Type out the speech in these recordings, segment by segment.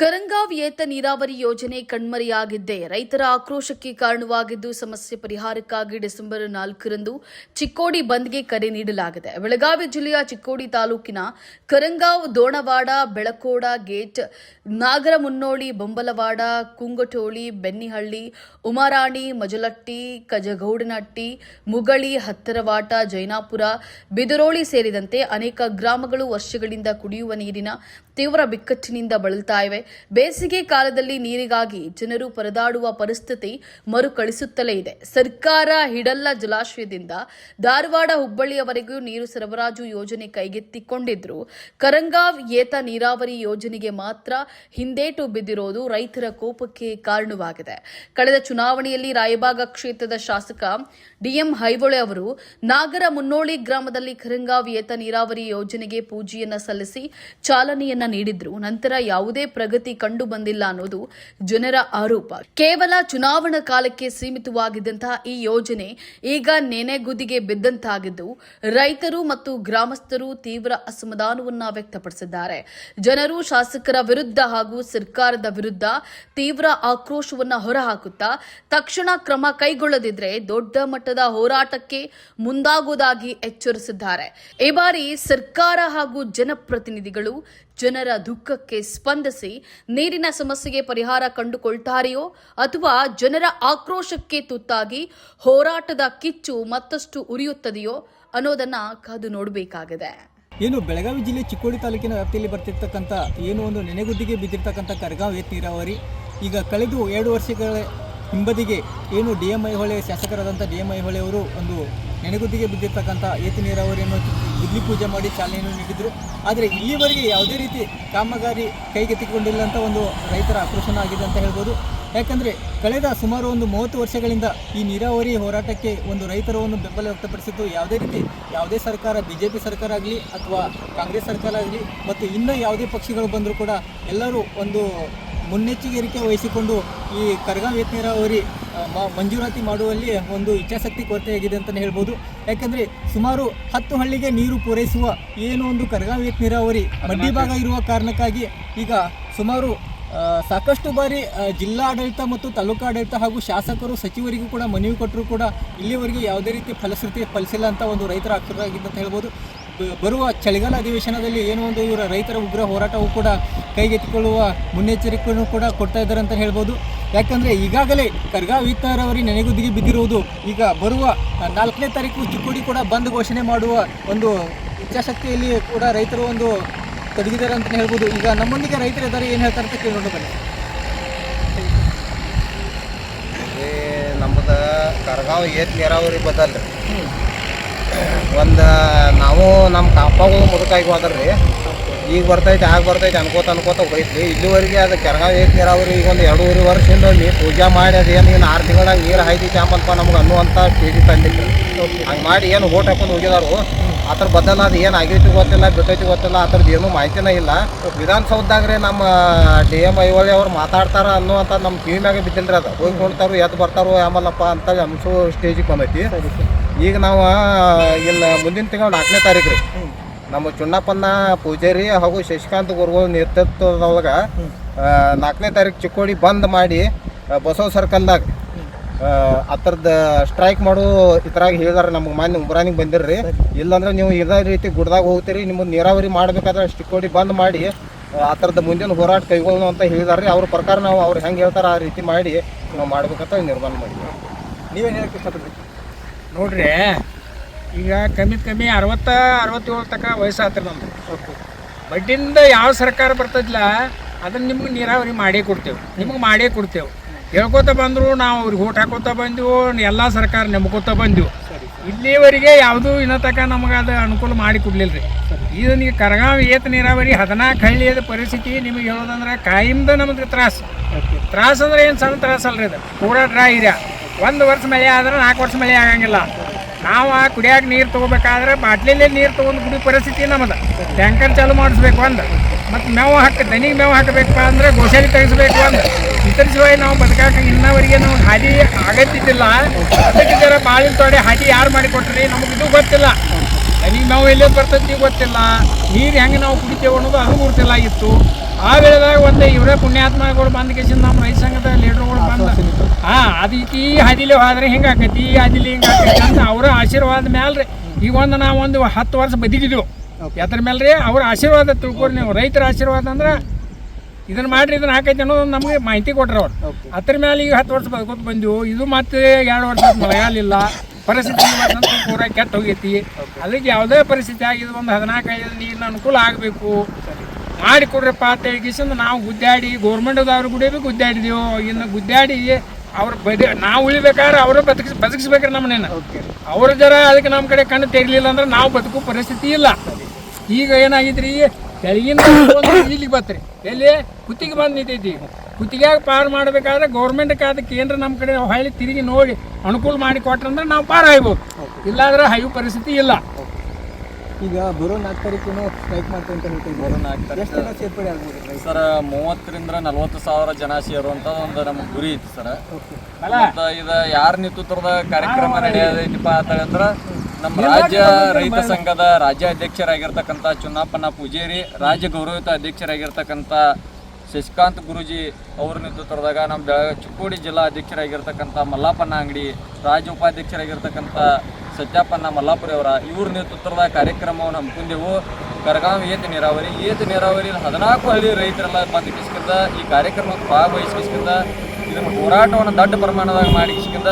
ಕರಂಗಾವ್ ಏತ ನೀರಾವರಿ ಯೋಜನೆ ಕಣ್ಮರೆಯಾಗಿದ್ದೇ ರೈತರ ಆಕ್ರೋಶಕ್ಕೆ ಕಾರಣವಾಗಿದ್ದು ಸಮಸ್ಯೆ ಪರಿಹಾರಕ್ಕಾಗಿ ಡಿಸೆಂಬರ್ ನಾಲ್ಕರಂದು ಚಿಕ್ಕೋಡಿ ಬಂದ್ಗೆ ಕರೆ ನೀಡಲಾಗಿದೆ. ಬೆಳಗಾವಿ ಜಿಲ್ಲೆಯ ಚಿಕ್ಕೋಡಿ ತಾಲೂಕಿನ ಕರಂಗಾವ್ ದೋಣವಾಡ, ಬೆಳಕೋಡ ಗೇಟ್, ನಾಗರಮುನ್ನೋಳಿ, ಬೊಂಬಲವಾಡ, ಕುಂಗಟೋಳಿ, ಬೆನ್ನಿಹಳ್ಳಿ, ಉಮಾರಾಣಿ, ಮಜಲಟ್ಟಿ, ಕಜಗೌಡನಟ್ಟಿ, ಮುಗಳಿ, ಹತ್ತರವಾಟ, ಜೈನಾಪುರ, ಬಿದರೋಳಿ ಸೇರಿದಂತೆ ಅನೇಕ ಗ್ರಾಮಗಳು ವರ್ಷಗಳಿಂದ ಕುಡಿಯುವ ನೀರಿನ ತೀವ್ರ ಬಿಕ್ಕಟ್ಟಿನಿಂದ ಬಳಲ್ತಾ ಇವೆ. ಬೇಸಿಗೆ ಕಾಲದಲ್ಲಿ ನೀರಿಗಾಗಿ ಜನರು ಪರದಾಡುವ ಪರಿಸ್ಥಿತಿ ಮರುಕಳಿಸುತ್ತಲೇ ಇದೆ. ಸರ್ಕಾರ ಹಿಡಲ್ಲ ಜಲಾಶಯದಿಂದ ಧಾರವಾಡ ಹುಬ್ಬಳ್ಳಿಯವರೆಗೂ ನೀರು ಸರಬರಾಜು ಯೋಜನೆ ಕೈಗೆತ್ತಿಕೊಂಡಿದ್ರು. ಕರಂಗಾವ್ ಏತ ನೀರಾವರಿ ಯೋಜನೆಗೆ ಮಾತ್ರ ಹಿಂದೇಟು ಬಿದ್ದಿರೋದು ರೈತರ ಕೋಪಕ್ಕೆ ಕಾರಣವಾಗಿದೆ. ಕಳೆದ ಚುನಾವಣೆಯಲ್ಲಿ ರಾಯಬಾಗ ಕ್ಷೇತ್ರದ ಶಾಸಕ ಡಿಎಂ ಹೈವೊಳೆ ಅವರು ನಾಗರ ಮುನ್ನೋಳಿ ಗ್ರಾಮದಲ್ಲಿ ಕರಂಗಾವ್ ಏತ ನೀರಾವರಿ ಯೋಜನೆಗೆ ಪೂಜೆಯನ್ನ ಸಲ್ಲಿಸಿ ಚಾಲನೆಯನ್ನ ನೀಡಿದ್ರು. ನಂತರ ಯಾವುದೇ ಪ್ರಗತಿ ಕಂಡು ಬಂದಿಲ್ಲ ಅನ್ನೋದು ಜನರ ಆರೋಪ. ಕೇವಲ ಚುನಾವಣಾ ಕಾಲಕ್ಕೆ ಸೀಮಿತವಾಗಿದ್ದಂತಹ ಈ ಯೋಜನೆ ಈಗ ನೆನೆಗುದಿಗೆ ಬಿದ್ದಂತಾಗಿದ್ದು, ರೈತರು ಮತ್ತು ಗ್ರಾಮಸ್ಥರು ತೀವ್ರ ಅಸಮಾಧಾನವನ್ನ ವ್ಯಕ್ತಪಡಿಸಿದ್ದಾರೆ. ಜನರು ಶಾಸಕರ ವಿರುದ್ಧ ಹಾಗೂ ಸರ್ಕಾರದ ವಿರುದ್ಧ ತೀವ್ರ ಆಕ್ರೋಶವನ್ನ ಹೊರಹಾಕುತ್ತಾ, ತಕ್ಷಣ ಕ್ರಮ ಕೈಗೊಳ್ಳದಿದ್ರೆ ದೊಡ್ಡ ಮಟ್ಟದ ಹೋರಾಟಕ್ಕೆ ಮುಂದಾಗುವುದಾಗಿ ಎಚ್ಚರಿಸಿದ್ದಾರೆ. ಈ ಬಾರಿ ಸರ್ಕಾರ ಹಾಗೂ ಜನಪ್ರತಿನಿಧಿಗಳು ಜನರ ದುಃಖಕ್ಕೆ ಸ್ಪಂದಿಸಿ ನೀರಿನ ಸಮಸ್ಯೆಗೆ ಪರಿಹಾರ ಕಂಡುಕೊಳ್ತಾರೆಯೋ ಅಥವಾ ಜನರ ಆಕ್ರೋಶಕ್ಕೆ ತುತ್ತಾಗಿ ಹೋರಾಟದ ಕಿಚ್ಚು ಮತ್ತಷ್ಟು ಉರಿಯುತ್ತದೆಯೋ ಅನ್ನೋದನ್ನ ಕಾದು ನೋಡಬೇಕಾಗಿದೆ. ಏನು, ಬೆಳಗಾವಿ ಜಿಲ್ಲೆ ಚಿಕ್ಕೋಡಿ ತಾಲೂಕಿನ ವ್ಯಾಪ್ತಿಯಲ್ಲಿ ಬರ್ತಿರ್ತಕ್ಕಂಥ ಏನು ಒಂದು ನೆನೆಗುದ್ದಿಗೆ ಬಿದ್ದಿರ್ತಕ್ಕಂಥ ಕರ್ಗಾವ್ ಏತ್ ನೀರಾವರಿ. ಈಗ ಕಳೆದು ಎರಡು ವರ್ಷಗಳ ಹಿಂಬದಿಗೆ ಏನು ಡಿ ಎಂ ಐಹೊಳೆ ಶಾಸಕರಾದಂಥ ಡಿ ಎಂ ಐ ಹೊಳೆಯವರು ಒಂದು ನೆನೆಗುದ್ದಿಗೆ ಬಿದ್ದಿರ್ತಕ್ಕಂಥ ಏತ ನೀರಾವರಿಯನ್ನು ಗುದ್ಲಿ ಪೂಜೆ ಮಾಡಿ ಚಾಲನೆಯನ್ನು ನೀಡಿದರು. ಆದರೆ ಇಲ್ಲಿವರೆಗೆ ಯಾವುದೇ ರೀತಿ ಕಾಮಗಾರಿ ಕೈಗೆತ್ತಿಕೊಂಡಿಲ್ಲ ಅಂತ ಒಂದು ರೈತರ ಆಕ್ರೋಶನ ಆಗಿದೆ ಅಂತ ಹೇಳ್ಬೋದು. ಯಾಕಂದರೆ ಕಳೆದ ಸುಮಾರು ಒಂದು ಮೂವತ್ತು ವರ್ಷಗಳಿಂದ ಈ ನೀರಾವರಿ ಹೋರಾಟಕ್ಕೆ ಒಂದು ರೈತರು ಒಂದು ಬೆಂಬಲ ವ್ಯಕ್ತಪಡಿಸಿದ್ದು ಯಾವುದೇ ರೀತಿ ಯಾವುದೇ ಸರ್ಕಾರ ಬಿ ಜೆ ಪಿ ಸರ್ಕಾರ ಆಗಲಿ ಅಥವಾ ಕಾಂಗ್ರೆಸ್ ಸರ್ಕಾರ ಆಗಲಿ, ಮತ್ತು ಇನ್ನೂ ಯಾವುದೇ ಪಕ್ಷಗಳು ಬಂದರೂ ಕೂಡ ಎಲ್ಲರೂ ಒಂದು ಮುನ್ನೆಚ್ಚರಿಕೆ ವಹಿಸಿಕೊಂಡು ಈ ಕರ್ಗಾ ನೀರಾವರಿ ಮಂಜೂರಾತಿ ಮಾಡುವಲ್ಲಿ ಒಂದು ಇಚ್ಛಾಶಕ್ತಿ ಕೊರತೆಯಾಗಿದೆ ಅಂತಲೇ ಹೇಳ್ಬೋದು. ಯಾಕೆಂದರೆ ಸುಮಾರು ಹತ್ತು ಹಳ್ಳಿಗೆ ನೀರು ಪೂರೈಸುವ ಏನು ಒಂದು ಕರ್ಗಾ ಏತ್ ನೀರಾವರಿ ಮಡ್ಡಿ ಭಾಗ ಇರುವ ಕಾರಣಕ್ಕಾಗಿ ಈಗ ಸುಮಾರು ಸಾಕಷ್ಟು ಬಾರಿ ಜಿಲ್ಲಾಡಳಿತ ಮತ್ತು ತಾಲೂಕಾಡಳಿತ ಹಾಗೂ ಶಾಸಕರು ಸಚಿವರಿಗೂ ಕೂಡ ಮನವಿ ಕೊಟ್ಟರು ಕೂಡ ಇಲ್ಲಿವರೆಗೆ ಯಾವುದೇ ರೀತಿ ಫಲಶ್ರುತಿ ಫಲಿಸಿಲ್ಲ ಅಂತ ಒಂದು ರೈತರ ಆಕ್ರೋಶ ಆಗಿದೆ ಅಂತ ಹೇಳ್ಬೋದು. ಬರುವ ಚಳಿಗಾಲ ಅಧಿವೇಶನದಲ್ಲಿ ಏನೋ ಒಂದು ಇವರ ರೈತರ ಉಗ್ರ ಹೋರಾಟವು ಕೂಡ ಕೈಗೆತ್ತಿಕೊಳ್ಳುವ ಮುನ್ನೆಚ್ಚರಿಕೆಯನ್ನು ಕೂಡ ಕೊಡ್ತಾ ಇದ್ದಾರೆ ಅಂತ ಹೇಳ್ಬೋದು. ಯಾಕಂದರೆ ಈಗಾಗಲೇ ಕರ್ಗಾವ್ ಅವರಿಗೆ ನೆನೆಗುದಿಗೆ ಬಿದ್ದಿರುವುದು ಈಗ ಬರುವ ನಾಲ್ಕನೇ ತಾರೀಕು ಚಿಕ್ಕೋಡಿ ಕೂಡ ಬಂದ್ ಘೋಷಣೆ ಮಾಡುವ ಒಂದು ಇಚ್ಛಾಶಕ್ತಿಯಲ್ಲಿ ಕೂಡ ರೈತರು ಒಂದು ತೊಡಗಿದ್ದಾರೆ ಅಂತ ಹೇಳ್ಬೋದು. ಈಗ ನಮ್ಮೊಂದಿಗೆ ರೈತರು ಇದ್ದಾರೆ ಏನು ಹೇಳ್ತಾರೆ ಅಂತ ಕೇಳೋಣ ಬನ್ನಿ. ನಮ್ಮದು ಕರ್ಗಾವ್ ಏತ್ ನೀರಾವರಿ ಬದಲ್ರಿ. ಒಂದು, ನಾವು ನಮ್ಮ ಕಾಪಾಗು ಮುದುಕಾಗಿ ಹೋದ್ರಿ ಈಗ ಬರ್ತೈತೆ, ಆಗ ಬರ್ತೈತೆ ಅನ್ಕೋತ ಅನ್ಕೋತ ಹೋಯ್ತು ಇಲ್ಲಿವರೆಗೆ ಅದು ಕೆರಗಾವ್ ಏತ್ ನೀರಾವರಿ ಈಗ ಒಂದು ಎರಡೂವರೆ ವರ್ಷದಿಂದ ನೀರು ಪೂಜೆ ಮಾಡಿ ಅದೇನು ಏನು ಆರು ತಿಂಗಳಾಗ ನೀರು ಹಾಯ್ದೈತೆ ಆಮಲ್ಪ ನಮ್ಗೆ ಅನ್ನುವಂಥ ಸ್ಟೇಜ್ ತಂದಿತ್ತು ಹಂಗೆ ಮಾಡಿ ಏನು ಓಟ್ ಹಾಕೊಂಡು ಹೋಗಿದಾರು. ಅದ್ರ ಬದಲ ಅದು ಏನು ಆಗೈತಿ ಗೊತ್ತಿಲ್ಲ ಬಿಟ್ಟೈತಿ ಗೊತ್ತಿಲ್ಲ ಅದ್ರದ್ದು ಏನೂ ಮಾಹಿತಿನೇ ಇಲ್ಲ. ವಿಧಾನಸೌಧದಾಗ್ರೆ ನಮ್ಮ ಡಿ ಎಂ ಐವಳಿ ಅವ್ರು ಮಾತಾಡ್ತಾರ ಅನ್ನುವಂಥ ನಮ್ಮ ಜೀವಿ ಮ್ಯಾಗೆ ಬಿದ್ದಿಲ್ಲ ರೀ ಅದು. ಹೋಗಿ ನೋಡ್ತಾರೋ ಎದ್ದು ಬರ್ತಾರೋ, ಆಮಲ್ಲಪ್ಪ ಅಂತ ಅನ್ಸೋ ಸ್ಟೇಜಿಗೆ ಬಂದೈತಿ. ಈಗ ನಾವು ಇಲ್ಲ ಮುಂದಿನ ತಿಂಗಳು ನಾಲ್ಕನೇ ತಾರೀಕು ರೀ. ನಮ್ಮ ಚುಣ್ಣಪ್ಪನ ಪೂಜಾರಿ ಹಾಗೂ ಶಶಿಕಾಂತ್ ಗುರುಗಳ ನೇತೃತ್ವದೊಳಗೆ ನಾಲ್ಕನೇ ತಾರೀಕು ಚಿಕ್ಕೋಡಿ ಬಂದ್ ಮಾಡಿ ಬಸವ ಸರ್ಕಲ್ದಾಗ ಆ ಸ್ಟ್ರೈಕ್ ಮಾಡು ಇದ್ರಾಗ ಹೇಳಿದಾರೆ ನಮ್ಗೆ ಮಾನ್ಯ ಉಬ್ರಾನಿಗೆ ಬಂದಿರ್ರಿ. ಇಲ್ಲಾಂದ್ರೆ ನೀವು ಇದೇ ರೀತಿ ಗುಡ್ದಾಗ ಹೋಗ್ತೀರಿ ನಿಮ್ಮ ನೀರಾವರಿ ಮಾಡಬೇಕಾದ್ರೆ ಚಿಕ್ಕೋಡಿ ಬಂದ್ ಮಾಡಿ ಆ ಥರದ ಮುಂದಿನ ಹೋರಾಟ ಕೈಗೊಳ್ಳೋ ಅಂತ ಹೇಳಿದಾರೆ ಅವ್ರ ಪ್ರಕಾರ ನಾವು ಅವ್ರು ಹೆಂಗೆ ಹೇಳ್ತಾರೆ ಆ ರೀತಿ ಮಾಡಿ ನಾವು ಮಾಡ್ಬೇಕಂತ ನಿರ್ಮಾಣ ಮಾಡಿದ್ವಿ. ನೀವೇನು ಹೇಳಕ್ಕೆ ಇಷ್ಟಪಡ್ತೀರಿ ನೋಡ್ರಿ, ಈಗ ಕಮ್ಮಿ ಕಮ್ಮಿ ಅರವತ್ತ, ಅರವತ್ತೇಳು ತನಕ ವಯಸ್ಸಾತ್ರಿ ನಮ್ದು. ಬಡ್ಡಿಯಿಂದ ಯಾವ ಸರ್ಕಾರ ಬರ್ತದಿಲ್ಲ ಅದನ್ನ ನಿಮ್ಗೆ ನೀರಾವರಿ ಮಾಡೇ ಕೊಡ್ತೇವೆ, ನಿಮ್ಗೆ ಮಾಡೇ ಕೊಡ್ತೇವೆ. ಹೇಳ್ಕೊತ ಬಂದರು, ನಾವು ಅವ್ರಿಗೆ ಓಟ್ ಹಾಕೋತ ಬಂದೆವು, ಎಲ್ಲ ಸರ್ಕಾರ ನಂಬ್ಕೋತ ಬಂದೆವು. ಇಲ್ಲಿವರೆಗೆ ಯಾವುದೂ ಇನ್ನ ತನಕ ನಮಗೆ ಅದು ಅನುಕೂಲ ಮಾಡಿ ಕೊಡಲಿಲ್ಲ ರೀ ಇದು ನೀವು ಕರಗಾವ್ ಏತ ನೀರಾವರಿ ಹದಿನಾಲ್ಕು ಹಳ್ಳಿಯದ ಪರಿಸ್ಥಿತಿ ನಿಮಗೆ ಹೇಳೋದಂದ್ರೆ ಕಾಯಿಂದ ನಮಗೆ ತ್ರಾಸು. ತ್ರಾಸ ಅಂದ್ರೆ ಏನು ಸಣ್ಣ ತ್ರಾಸ ಅಲ್ರಿ ಇದು ಪೂರಾ ಡ್ರಾ ಇದೆ ಒಂದು ವರ್ಷ ಮಳೆ ಆದ್ರೆ ನಾಲ್ಕು ವರ್ಷ ಮಳೆ ಆಗಂಗಿಲ್ಲ. ನಾವು ಆ ಕುಡಿಯಾಕ ನೀರು ತೊಗೋಬೇಕಾದ್ರೆ ಬಾಟ್ಲಿಲೇ ನೀರು ತೊಗೊಂಡು ಕುಡಿಯೋ ಪರಿಸ್ಥಿತಿ ನಮ್ಮದು ಟ್ಯಾಂಕರ್ ಚಾಲು ಮಾಡಿಸ್ಬೇಕು ಒಂದು ಮತ್ತು ಮೇವು ಹಾಕಿ, ದನಿಗೆ ಮೇವು ಹಾಕಬೇಕಪ್ಪ ಅಂದ್ರೆ ಗೋಶಾಲಿ ತೆಗಿಸ್ಬೇಕು ಒಂದು ಇತರ ನಾವು ಬದುಕಾಕ ಇನ್ನವರಿಗೆ ನಾವು ಹಾದಿ ಆಗತ್ತಿದ್ದಿಲ್ಲ. ಅದಕ್ಕೆ ಜರ ಬಾಳಿನ ತೊಡೆ ಹಾದಿ ಯಾರು ಮಾಡಿ ಕೊಟ್ರಿ? ನಮಗೆ ಇದು ಗೊತ್ತಿಲ್ಲ. ದನಿಗೆ ಮೇವು ಎಲ್ಲೇ ಬರ್ತೈತಿ ಗೊತ್ತಿಲ್ಲ. ನೀರು ಹೆಂಗೆ ನಾವು ಕುಡಿತೇವೆ ಅನ್ನೋದು ಅದು ಗೊತ್ತಿಲ್ಲ ಇತ್ತು. ಆ ವೇಳೆದಾಗ ಒಂದು ಇವರೇ ಪುಣ್ಯ ಪುಣ್ಯಾತ್ಮಗಳು ಬಂದ ಕೇಸಿಂದ ನಮ್ಮ ರೈತ ಸಂಘದ ಲೀಡರ್ಗಳು ಬಂದ. ಹಾ ಅದಕ್ಕೆ ಈ ಹಾದಿಲಿ ಹೋದ್ರೆ ಹಿಂಗೆ ಆಕೈತಿ? ಈ ಹಾದಿಲಿ ಹಿಂಗೆ ಆಕೈತಿ ಅಂತ ಅವರ ಆಶೀರ್ವಾದ ಮ್ಯಾಲ್ರಿ. ಈಗ ಒಂದು ನಾವು ಒಂದು ಹತ್ತು ವರ್ಷ ಬದುಕಿದ್ವು. ಎದ್ರ ಮೇಲೆ ರೀ ಅವ್ರ ಆಶೀರ್ವಾದ ತಿಳ್ಕೊರಿ ನೀವು. ರೈತರ ಆಶೀರ್ವಾದ ಅಂದ್ರೆ ಇದನ್ನ ಮಾಡ್ರಿ ಇದನ್ನ ಹಾಕೈತಿ ಅನ್ನೋದು ನಮಗೆ ಮಾಹಿತಿ ಕೊಟ್ಟರು ಅವ್ರು. ಅದ್ರ ಮೇಲೆ ಈಗ ಹತ್ತು ವರ್ಷ ಬದುಕೋದು ಬಂದೆವು. ಇದು ಮತ್ತೆ ಎರಡು ವರ್ಷ ಮಳೆಗಾಲಿಲ್ಲ. ಪರಿಸ್ಥಿತಿ ಪೂರ ಕೆಟ್ಟ ಹೋಗೈತಿ. ಅದಕ್ಕೆ ಯಾವುದೇ ಪರಿಸ್ಥಿತಿ ಆಗಿದೆ ಒಂದು ಐದು ನೀರಿನ ಅನುಕೂಲ ಆಗಬೇಕು. ಮಾಡಿ ಕೊಡ್ರಿಪ್ಪ ಅಂತ ಹೇಳಿ ನಾವು ಗುದ್ದಾಡಿ ಗೌರ್ಮೆಂಟ್ದವ್ರು ಗುಡಿಬೇಕು ಗುದ್ದಾಡಿದೆವು. ಇನ್ನು ಗುದ್ದಾಡಿ ಅವ್ರ ಬದಿ ನಾವು ಉಳಿಬೇಕಾದ್ರೆ ಅವರು ಬದುಕಿಸ್ ಬದುಕಿಸ್ಬೇಕ್ರೆ ನಮ್ಮನ್ನೇನು ಓಕೆ. ಅವ್ರ ಜರ ಅದಕ್ಕೆ ನಮ್ಮ ಕಡೆ ಕಣ್ಣು ತೆರಲಿಲ್ಲ ಅಂದ್ರೆ ನಾವು ಬದುಕೋ ಪರಿಸ್ಥಿತಿ ಇಲ್ಲ. ಈಗ ಏನಾಗಿದ್ರಿ? ಕೆಳಗಿನ ಇಲ್ಲಿಗೆ ಬತ್ರಿ. ಎಲ್ಲಿ? ಕುತ್ತಿಗೆ ಬಂದು ನಿಂತೈತಿ. ಕುತ್ತಿಗೆಯಾಗ ಪಾರು ಮಾಡಬೇಕಾದ್ರೆ ಗೌರ್ಮೆಂಟ್ ಅದಕ್ಕೆ ಕೇಂದ್ರ ನಮ್ಮ ಕಡೆ ಹೊಳ್ಳಿ ತಿರುಗಿ ನೋಡಿ ಅನುಕೂಲ ಮಾಡಿ ಕೊಟ್ರಂದ್ರೆ ನಾವು ಪಾರು ಆಗ್ಬೋದು ಇಲ್ಲಾಂದ್ರೆ ಹೈವು ಪರಿಸ್ಥಿತಿ ಇಲ್ಲ. ಈಗ ಬರೋ ನಾಲ್ಕು ತಾರೀಕು ಸ್ಟ್ರೈಕ್ ಮಾಡ್ತೀವಿ ಅಂತ ಹೇಳ್ತಾ ಇದ್ದಾರೆ. ಎಷ್ಟು ಜನ ಸೇರ್ಪಡೆ ಆಗ್ಬೋದು ಸರ್ ಮೂವತ್ತರಿಂದ ನಲ್ವತ್ತು ಸಾವಿರ ಜನ ಸೇರುವಂತ ಒಂದು ನಮ್ಮ ಗುರಿ ಇತ್ತು ಸರ್. ಮತ್ತು ಇದು ಯಾರ ನೇತೃತ್ವದ ಕಾರ್ಯಕ್ರಮ ನಡೆಯೋದೈತಿಪ್ಪ ಅಂತ ಹೇಳಿದ್ರ ನಮ್ಮ ರಾಜ್ಯ ರೈತ ಸಂಘದ ರಾಜ್ಯ ಅಧ್ಯಕ್ಷರಾಗಿರ್ತಕ್ಕಂಥ ಚುನಾಪನ್ನ ಪೂಜೇರಿ ರಾಜ್ಯ ಗೌರವಿತ ಅಧ್ಯಕ್ಷರಾಗಿರ್ತಕ್ಕಂಥ ಶಶಿಕಾಂತ್ ಗುರುಜಿ ಅವ್ರ ನೇತೃತ್ವದಾಗ ನಮ್ಮ ಬೆಳ ಚಿಕ್ಕೋಡಿ ಜಿಲ್ಲಾ ಅಧ್ಯಕ್ಷರಾಗಿರ್ತಕ್ಕಂಥ ಮಲ್ಲಪ್ಪನ ಅಂಗಡಿ ರಾಜ್ಯ ಉಪಾಧ್ಯಕ್ಷರಾಗಿರ್ತಕ್ಕಂಥ ಸತ್ಯಪ್ಪನ್ನ ಮಲ್ಲಾಪುರಿಯವರ ಇವ್ರ ನೇತೃತ್ವದ ಕಾರ್ಯಕ್ರಮವನ್ನು ಹಮ್ಮಿಕೊಂಡೆವು. ಕರಗಾಂವ್ ಏತ ನೀರಾವರಿ ಏತ ನೀರಾವರಿ ಹದಿನಾಲ್ಕು ಹಳ್ಳಿ ರೈತರೆಲ್ಲ ಬಂದು ಕಿಸ್ಕಿಂದ ಈ ಕಾರ್ಯಕ್ರಮಕ್ಕೆ ಭಾಗವಹಿಸ್ಕಿಂದ ಇದನ್ನು ಹೋರಾಟವನ್ನು ದೊಡ್ಡ ಪ್ರಮಾಣದಾಗ ಮಾಡಿಸ್ಕಿಂದ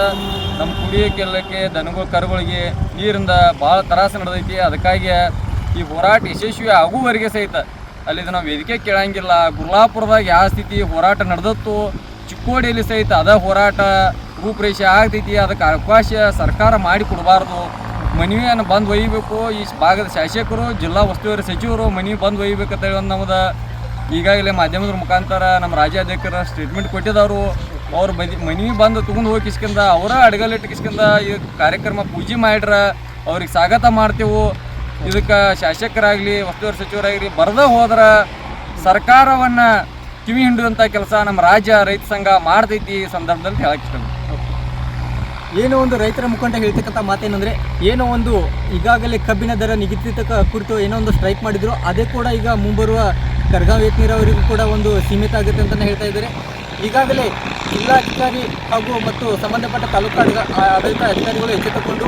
ನಮ್ಮ ಕುಡಿಯೋಕೆಲ್ಲಕ್ಕೆ ದನಗಳು, ಕರುಗಳಿಗೆ ನೀರಿಂದ ಭಾಳ ತ್ರಾಸ ನಡೆದೈತಿ. ಅದಕ್ಕಾಗಿ ಈ ಹೋರಾಟ ಯಶಸ್ವಿ ಆಗುವವರೆಗೆ ಸಹಿತ ಅಲ್ಲಿದು ನಾವು ವೇದಿಕೆ ಕೇಳಂಗಿಲ್ಲ. ಗುರ್ಲಾಪುರದಾಗ ಯಾವ ಸ್ಥಿತಿ ಹೋರಾಟ ನಡೆದತ್ತು, ಚಿಕ್ಕೋಡಿಯಲ್ಲಿ ಸಹಿತ ಅದ ಹೋರಾಟ. ರೂಪರೇಷೆ ಆಗ್ತೈತಿ, ಅದಕ್ಕೆ ಅವಕಾಶ ಸರ್ಕಾರ ಮಾಡಿ ಕೊಡಬಾರ್ದು. ಮನವಿಯನ್ನು ಬಂದು ಒಯ್ಯಬೇಕು ಈ ಭಾಗದ ಶಾಸಕರು, ಜಿಲ್ಲಾ ಉಸ್ತುವಾರಿ ಸಚಿವರು ಮನವಿ ಬಂದು ಒಯ್ಯಬೇಕಂತ ಹೇಳಿ ಒಂದು ನಮ್ಮದು ಈಗಾಗಲೇ ಮಾಧ್ಯಮದ ಮುಖಾಂತರ ನಮ್ಮ ರಾಜ್ಯಾಧ್ಯಕ್ಷರ ಸ್ಟೇಟ್ಮೆಂಟ್ ಕೊಟ್ಟಿದ್ದವರು ಅವ್ರ ಬದಿ, ಮನವಿ ಬಂದು ತೊಗೊಂಡು ಹೋಗಿ ಅವರ ಅಡಗಲಿಟ್ಟು ಕಿಸ್ಕಿಂದ ಈ ಕಾರ್ಯಕ್ರಮ ಪೂಜೆ ಮಾಡ್ರ, ಅವ್ರಿಗೆ ಸ್ವಾಗತ ಮಾಡ್ತೇವೆ. ಇದಕ್ಕೆ ಶಾಸಕರಾಗಲಿ, ಉಸ್ತುವಾರಿ ಸಚಿವರಾಗಲಿ ಬರದ ಹೋದ್ರೆ ಸರ್ಕಾರವನ್ನು ಕಿವಿ ಹಿಂಡುವಂಥ ಕೆಲಸ ನಮ್ಮ ರಾಜ್ಯ ರೈತ ಸಂಘ ಮಾಡ್ತೈತಿ ಈ ಸಂದರ್ಭದಲ್ಲಿ ಹೇಳಕ್ಕೆ ಏನೋ ಒಂದು ರೈತರ ಮುಖಂಡ ಹೇಳ್ತಕ್ಕಂಥ ಮಾತೇನಂದ್ರೆ, ಏನೋ ಒಂದು ಈಗಾಗಲೇ ಕಬ್ಬಿನ ದರ ನಿಗದಿತ ಕುರಿತು ಏನೋ ಒಂದು ಸ್ಟ್ರೈಕ್ ಮಾಡಿದ್ರು, ಅದೇ ಕೂಡ ಈಗ ಮುಂಬರುವ ಕರ್ಗಾಂವ್ ನೀರಾವರಿಗೂ ಕೂಡ ಒಂದು ಸೀಮಿತ ಆಗುತ್ತೆ ಅಂತಲೇ ಹೇಳ್ತಾ ಇದ್ದಾರೆ. ಈಗಾಗಲೇ ಜಿಲ್ಲಾಧಿಕಾರಿ ಹಾಗೂ ಮತ್ತು ಸಂಬಂಧಪಟ್ಟ ತಾಲೂಕು ಆಡಳಿತ ಅಧಿಕಾರಿಗಳು ಎಚ್ಚೆತ್ತುಕೊಂಡು,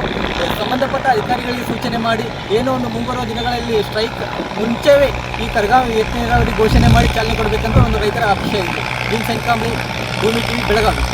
ಸಂಬಂಧಪಟ್ಟ ಅಧಿಕಾರಿಗಳಿಗೆ ಸೂಚನೆ ಮಾಡಿ, ಏನೋ ಒಂದು ಮುಂಬರುವ ದಿನಗಳಲ್ಲಿ ಸ್ಟ್ರೈಕ್ ಮುಂಚೆವೇ ಈ ಕರ್ಗಾಂವ್ ನೀರಾವರಿ ಘೋಷಣೆ ಮಾಡಿ ಚಾಲನೆ ಕೊಡಬೇಕಂತ ಒಂದು ರೈತರ ಅಪೇಕ್ಷೆ ಇದೆ. ಭೀಮ್ ಸಂಕಾಂಬಿ ಭೂಮಿ ಬೆಳಗಾವಿ.